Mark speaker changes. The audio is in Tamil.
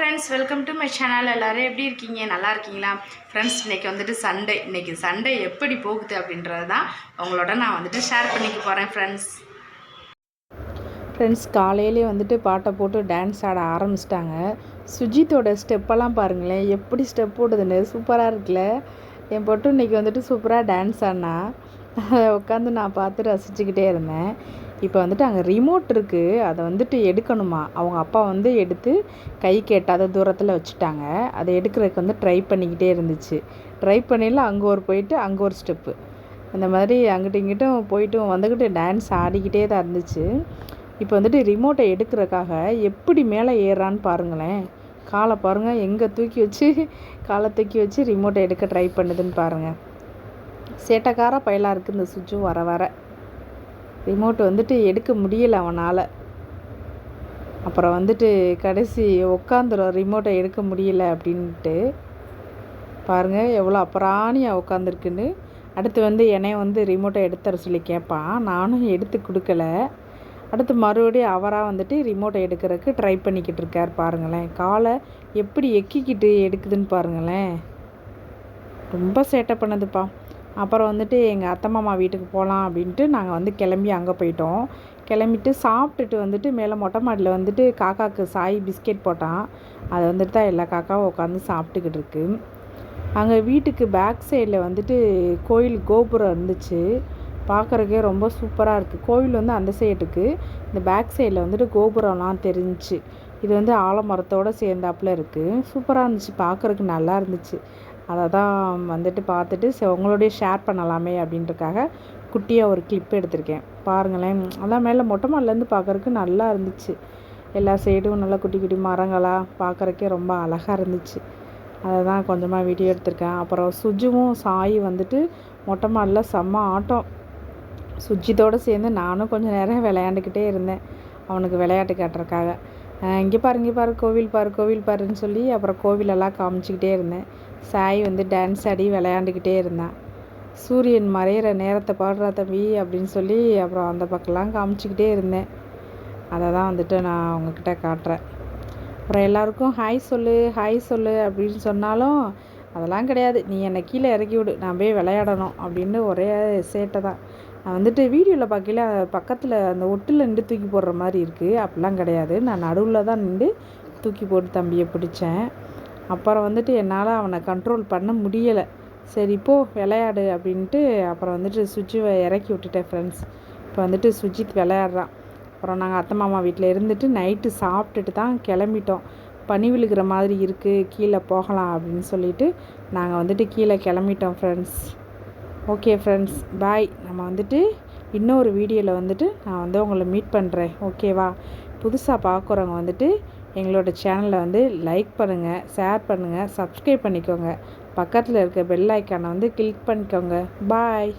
Speaker 1: friends welcome to my channel எல்லோரும் எப்படி இருக்கீங்க நல்லா இருக்கீங்களா ஃப்ரெண்ட்ஸ் இன்றைக்கி வந்துட்டு சண்டே இன்றைக்கி சண்டே எப்படி போகுது அப்படின்றது தான் உங்களோட நான் வந்துட்டு ஷேர் பண்ணிக்க போகிறேன் ஃப்ரெண்ட்ஸ் ஃப்ரெண்ட்ஸ் காலையிலே வந்துட்டு பாட்டை போட்டு டான்ஸ் ஆட ஆரம்பிச்சிட்டாங்க சுஜித்தோட ஸ்டெப்பெல்லாம் பாருங்களேன் எப்படி ஸ்டெப் போட்டதுன்னு சூப்பராக இருக்குல்ல என் பொட்டு இன்றைக்கி வந்துட்டு சூப்பராக டான்ஸ் ஆடினா உட்காந்து நான் பார்த்து ரசிச்சுக்கிட்டே இருந்தேன் இப்போ வந்துட்டு அங்கே ரிமோட் இருக்குது அதை வந்துட்டு எடுக்கணுமா அவங்க அப்பா வந்து எடுத்து கை கேட்டாத தூரத்தில் வச்சுட்டாங்க அதை எடுக்கிறதுக்கு வந்து ட்ரை பண்ணிக்கிட்டே இருந்துச்சு ட்ரை பண்ணியில் அங்கே ஒரு போயிட்டு அங்கே ஒரு ஸ்டெப்பு அந்த மாதிரி அங்கிட்டும் இங்கிட்டும் போயிட்டு வந்துக்கிட்டு டான்ஸ் ஆடிக்கிட்டே தான் இருந்துச்சு இப்போ வந்துட்டு ரிமோட்டை எடுக்கிறக்காக எப்படி மேலே ஏறான்னு பாருங்களேன் காலை பாருங்கள் எங்கே தூக்கி வச்சு காலை தூக்கி வச்சு ரிமோட்டை எடுக்க ட்ரை பண்ணுதுன்னு பாருங்கள் சேட்டைக்கார பயலாக இருக்குது இந்த சுவிட்சும் வர வர ரிமோட் வந்துட்டு எடுக்க முடியலை அவனால் அப்புறம் வந்துட்டு கடைசி உட்காந்துரும் ரிமோட்டை எடுக்க முடியல அப்படின்ட்டு பாருங்கள் எவ்வளோ அப்புறாணியாக உட்காந்துருக்குன்னு அடுத்து வந்து என்னை வந்து ரிமோட்டை எடுத்துற சொல்லி கேட்பான் நானும் எடுத்து கொடுக்கல அடுத்து மறுபடியும் அவராக வந்துட்டு ரிமோட்டை எடுக்கிறதுக்கு ட்ரை பண்ணிக்கிட்டு இருக்கார் பாருங்களேன் காலை எப்படி எக்கிக்கிட்டு எடுக்குதுன்னு பாருங்களேன் ரொம்ப சேட்டை பண்ணுதுப்பா அப்புறம் வந்துட்டு எங்கள் அத்தை மாமா வீட்டுக்கு போகலாம் அப்படின்ட்டு நாங்கள் வந்து கிளம்பி அங்கே போயிட்டோம் கிளம்பிட்டு சாப்பிட்டுட்டு வந்துட்டு மேலே மொட்டை மாடியில் வந்துட்டு காக்காவுக்கு சாய் பிஸ்கெட் போட்டான் அதை வந்துட்டு தான் எல்லா காக்காவும் உட்காந்து சாப்பிட்டுக்கிட்டு இருக்கு அங்கே வீட்டுக்கு பேக் சைடில் வந்துட்டு கோயில் கோபுரம் இருந்துச்சு பார்க்குறக்கே ரொம்ப சூப்பராக இருக்குது கோயில் வந்து அந்த சைடுக்கு இந்த பேக் சைடில் வந்துட்டு கோபுரம்லாம் தெரிஞ்சிச்சு இது வந்து ஆலமரத்தோடு சேர்ந்தாப்புல இருக்குது சூப்பராக இருந்துச்சு பார்க்குறக்கு நல்லா இருந்துச்சு அதை தான் வந்துட்டு பார்த்துட்டு சே உங்களோடய ஷேர் பண்ணலாமே அப்படின்றக்காக குட்டியாக ஒரு கிளிப் எடுத்திருக்கேன் பாருங்களேன் அதான் மேலே மொட்டை மாடிலேருந்து பார்க்குறதுக்கு நல்லா இருந்துச்சு எல்லா சைடும் நல்லா குட்டி குட்டி மரங்களாக பார்க்குறக்கே ரொம்ப அழகாக இருந்துச்சு அதை தான் கொஞ்சமாக வீடியோ எடுத்திருக்கேன் அப்புறம் சுஜுவும் சாயும் வந்துட்டு மொட்டை மாடில் செம்ம ஆட்டம் சுஜித்தோடு சேர்ந்து நானும் கொஞ்சம் நேரம் விளையாண்டுக்கிட்டே இருந்தேன் அவனுக்கு விளையாட்டு காட்டுறக்காக இங்கே பாரு இங்கே பாரு கோவில் பாரு கோவில் பாருன்னு சொல்லி அப்புறம் கோவிலெல்லாம் காமிச்சிக்கிட்டே இருந்தேன் சாய் வந்து டான்ஸ் ஆடி விளையாண்டுக்கிட்டே இருந்தான் சூரியன் மறையிற நேரத்தை பாடுறா தம்பி அப்படின்னு சொல்லி அப்புறம் அந்த பக்கம்லாம் காமிச்சிக்கிட்டே இருந்தேன் அதை தான் வந்துட்டு நான் அவங்கக்கிட்ட காட்டுறேன் அப்புறம் எல்லாருக்கும் ஹாய் சொல்லு ஹாய் சொல்லு அப்படின்னு சொன்னாலும் அதெல்லாம் கிடையாது நீ என்னை கீழே இறக்கி விடு நான் போய் விளையாடணும் அப்படின்னு ஒரே சேட்டை தான் நான் வந்துட்டு வீடியோவில் பார்க்கல பக்கத்தில் அந்த ஒட்டில் நின்று தூக்கி போடுற மாதிரி இருக்குது அப்படிலாம் கிடையாது நான் நடுவில் தான் நின்று தூக்கி போட்டு தம்பியை பிடிச்சேன் அப்புறம் வந்துட்டு என்னால் அவனை கண்ட்ரோல் பண்ண முடியலை சரி இப்போ விளையாடு அப்படின்ட்டு அப்புறம் வந்துட்டு சுவிட்சை இறக்கி விட்டுட்டேன் ஃப்ரெண்ட்ஸ் இப்போ வந்துட்டு சுஜித் விளையாடுறான் அப்புறம் நாங்கள் அத்தை மாமா வீட்டில் இருந்துட்டு நைட்டு சாப்பிட்டுட்டு தான் கிளம்பிட்டோம் பனி விழுகிற மாதிரி இருக்குது கீழே போகலாம் அப்படின்னு சொல்லிட்டு நாங்கள் வந்துட்டு கீழே கிளம்பிட்டோம் ஃப்ரெண்ட்ஸ் ஓகே ஃப்ரெண்ட்ஸ் பாய் நம்ம வந்துட்டு இன்னொரு வீடியோவில் வந்துட்டு நான் வந்து உங்களை மீட் பண்ணுறேன் ஓகேவா புதுசாக பார்க்குறவங்க வந்துட்டு எங்களோட சேனலை வந்து லைக் பண்ணுங்கள் ஷேர் பண்ணுங்கள் சப்ஸ்கிரைப் பண்ணிக்கோங்க பக்கத்தில் இருக்க பெல் ஐக்கானை வந்து கிளிக் பண்ணிக்கோங்க பாய்